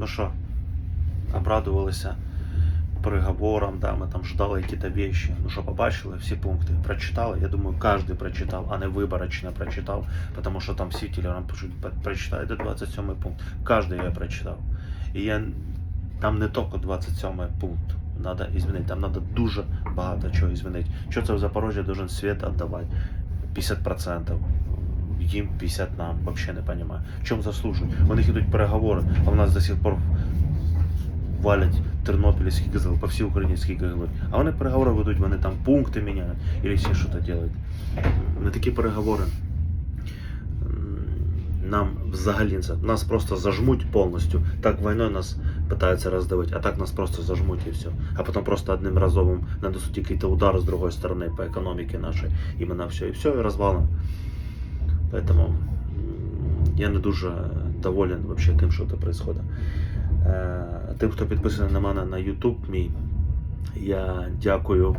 Ну що, обрадувалися переговорам, да, ми там ждали якісь вещи. Ну що, побачили всі пункти, прочитали. Я думаю, кожен прочитав, а не виборочно прочитав, тому що там всі телеграм пишуть, прочитайте 27 пункт. Кожен я прочитав. І я там не тільки 27 пункт. Надо змінити, там треба дуже багато чого змінити. Що це в Запорожжі должен світ віддавати? 50%. Їм 50 нам, взагалі не розумію. В чому заслужують? У них йдуть переговори, а в нас до сих пор валять тернопільські газели, по всій Україні скільки. А вони переговори ведуть, вони там пункти міняють, або ще щось роблять. На такі переговори нам взагалі нас просто зажмуть повністю. Так війною нас питаються роздавити, а так нас просто зажмуть і все. А потім просто одним разовим нанесуть якийсь удар з другої сторони по економіці нашій, іменно все, і все, і розвалом. Поэтому я не дуже доволен вообще тим, що це відбувається. Тим, хто підписаний на мене на YouTube мій, я дякую,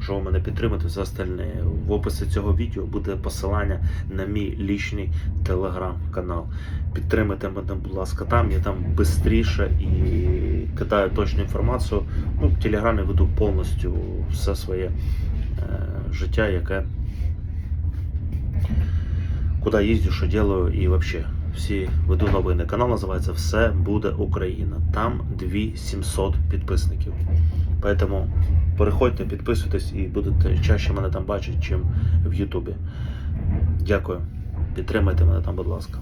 що ви мене підтримуєте. Все остальне. В описі цього відео буде посилання на мій лічний телеграм-канал. Підтримайте мене, будь ласка, там. Я там швидше і кидаю точну інформацію. Ну, в телеграмі веду повністю все своє е, життя, яке куди їздю, що делаю і вообще всі веду новини. Канал називається Все буде Україна. Там 2700 підписників. Поэтому переходьте, підписуйтесь і будете чаще мене там бачити, чим в Ютубі. Дякую. Підтримайте мене там, будь ласка.